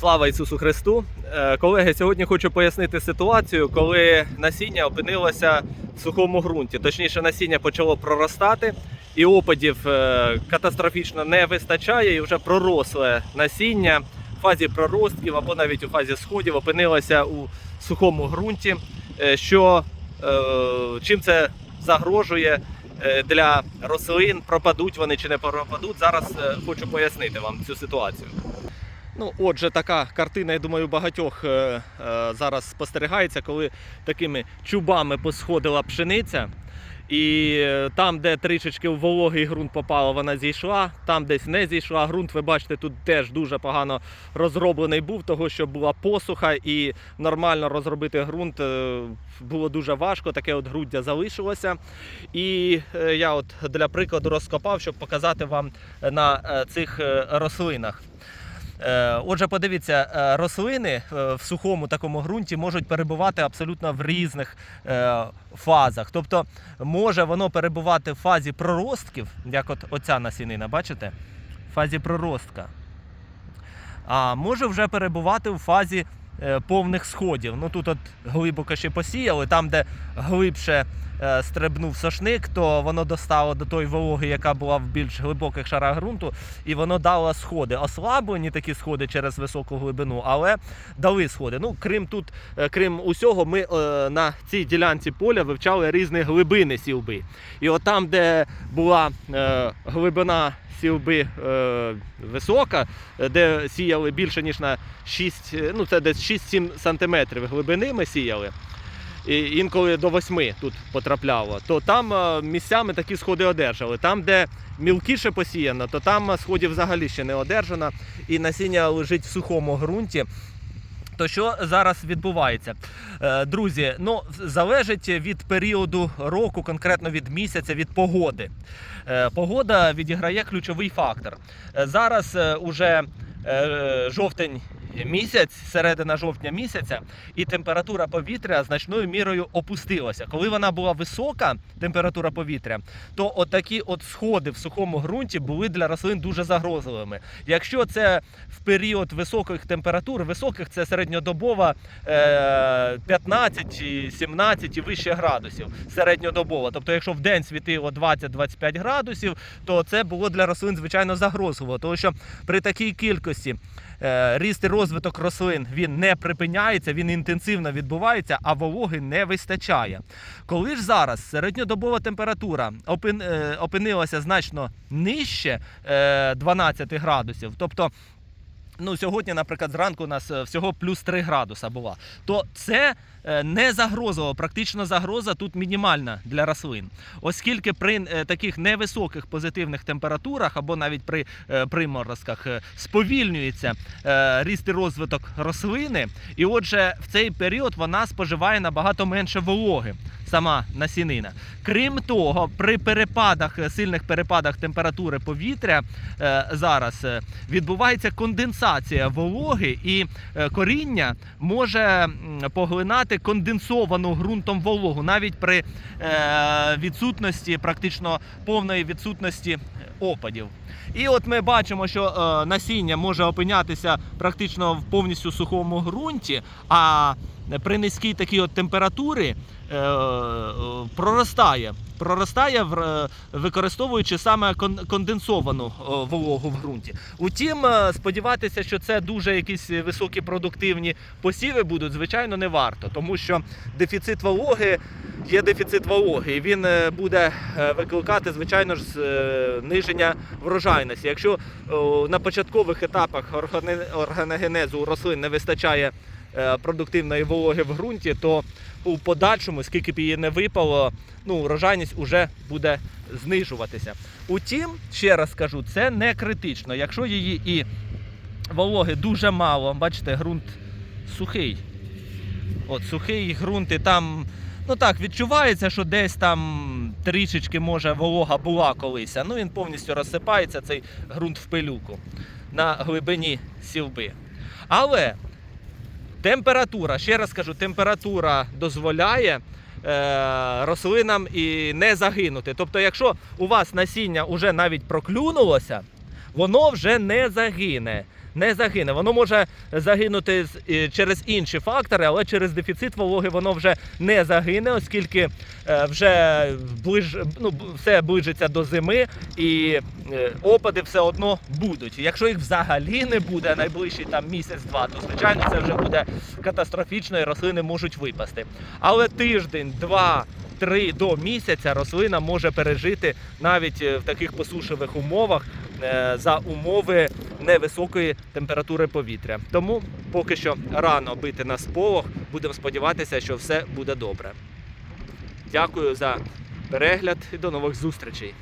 Слава Ісусу Христу! Е, Колеги, сьогодні хочу пояснити ситуацію, коли насіння опинилося в сухому ґрунті. Точніше, насіння почало проростати, і опадів е, катастрофічно не вистачає, і вже проросле насіння в фазі проростків або навіть у фазі сходів опинилося у сухому ґрунті. Е, Що чим це загрожує для рослин? Пропадуть вони чи не пропадуть? Зараз хочу пояснити вам цю ситуацію. Ну, отже, така картина, я думаю, багатьох е, е, зараз спостерігається, коли такими чубами посходила пшениця. І е, там, де трішечки в вологий ґрунт попала, вона зійшла, там десь не зійшла. Ґрунт, ви бачите, тут теж дуже погано розроблений був, того що була посуха, і нормально розробити ґрунт е, було дуже важко. Таке от груддя залишилося. І е, я от для прикладу розкопав, щоб показати вам на цих рослинах. Е, Отже, подивіться, е, рослини е, в сухому такому ґрунті можуть перебувати абсолютно в різних фазах. Тобто може воно перебувати в фазі проростків, як от оця насінина, бачите? В фазі проростка. А може вже перебувати в фазі повних сходів. Ну тут от глибоко ще посіяли, там, де глибше е, стрибнув сошник, то воно достало до тої вологи, яка була в більш глибоких шарах ґрунту, і воно дало сходи. Ослаблені такі сходи через високу глибину, але дали сходи. Ну, крім тут, е, крім усього, ми е, на цій ділянці поля вивчали різні глибини сілби. І от там, де була е, глибина сілби е, висока, е, де сіяли більше ніж на 6, е, ну це десь 6-7 сантиметрів глибини ми сіяли. І інколи до восьми тут потрапляло, то там е, місцями такі сходи одержали. Там, де мілкіше посіяно, то там сходів взагалі ще не одержано, і насіння лежить в сухому ґрунті. То що зараз відбувається? Е, Друзі, ну залежить від періоду року, конкретно від місяця, від погоди. Е, Погода відіграє ключовий фактор. Е, Зараз уже жовтень місяць, середина жовтня місяця, і температура повітря значною мірою опустилася. Коли вона була висока, температура повітря, то отакі от сходи в сухому ґрунті були для рослин дуже загрозливими. Якщо це в період високих температур, високих це середньодобова е, 15, і 17 і вище градусів середньодобово. Тобто, якщо в день світило 20-25 градусів, то це було для рослин звичайно загрозливо, тому що при такій кількості е, ріст і розвиток рослин він не припиняється, він інтенсивно відбувається, а вологи не вистачає. Коли ж зараз середньодобова температура е, опинилася значно нижче е, 12 градусів, тобто Ну, сьогодні, наприклад, зранку у нас е, всього плюс 3 градуса була. То це е, не загрозово, практично загроза тут мінімальна для рослин. Оскільки при е, таких невисоких позитивних температурах або навіть при приморозках сповільнюється ріст і розвиток рослини, і отже, в цей період вона споживає набагато менше вологи. Сама насінина. Крім того, при перепадах, е, сильних перепадах температури повітря е, зараз е, відбувається конденсація вологи, і коріння може поглинати конденсовану ґрунтом вологу, навіть при відсутності, практично повної відсутності опадів. І от ми бачимо, що насіння може опинятися практично в повністю сухому ґрунті, а при низькій такій от температурі е, е, проростає. Проростає, е, використовуючи саме кон- конденсовану е, вологу в ґрунті. Утім, е, сподіватися, що це дуже якісь високі продуктивні посіви будуть, звичайно, не варто, тому що дефіцит вологи є дефіцит вологи, і він е, буде е, викликати, звичайно ж, е, зниження врожайності. Якщо на початкових етапах органогенезу рослин не вистачає е, продуктивної вологи в ґрунті, то у подальшому, скільки б її не випало, ну, урожайність вже буде знижуватися. Утім, ще раз скажу, це не критично. Якщо її і вологи дуже мало, бачите, ґрунт сухий. От сухий ґрунт, і там, ну так, відчувається, що десь там трішечки, може, волога була колись. Ну він повністю розсипається, цей ґрунт в пилюку на глибині сілби. Але температура, ще раз кажу, температура дозволяє е, рослинам і не загинути. Тобто, якщо у вас насіння вже навіть проклюнулося, воно вже не загине. Не загине. Воно може загинути через інші фактори, але через дефіцит вологи воно вже не загине, оскільки е, вже ближ, ну, все ближиться до зими і е, опади все одно будуть. Якщо їх взагалі не буде найближчий там місяць-два, то звичайно це вже буде катастрофічно і рослини можуть випасти. Але тиждень, два. Три до місяця рослина може пережити навіть е, в таких посушливих умовах за умови невисокої температури повітря. Тому поки що рано бити на сполох. Будемо сподіватися, що все буде добре. Дякую за перегляд і до нових зустрічей.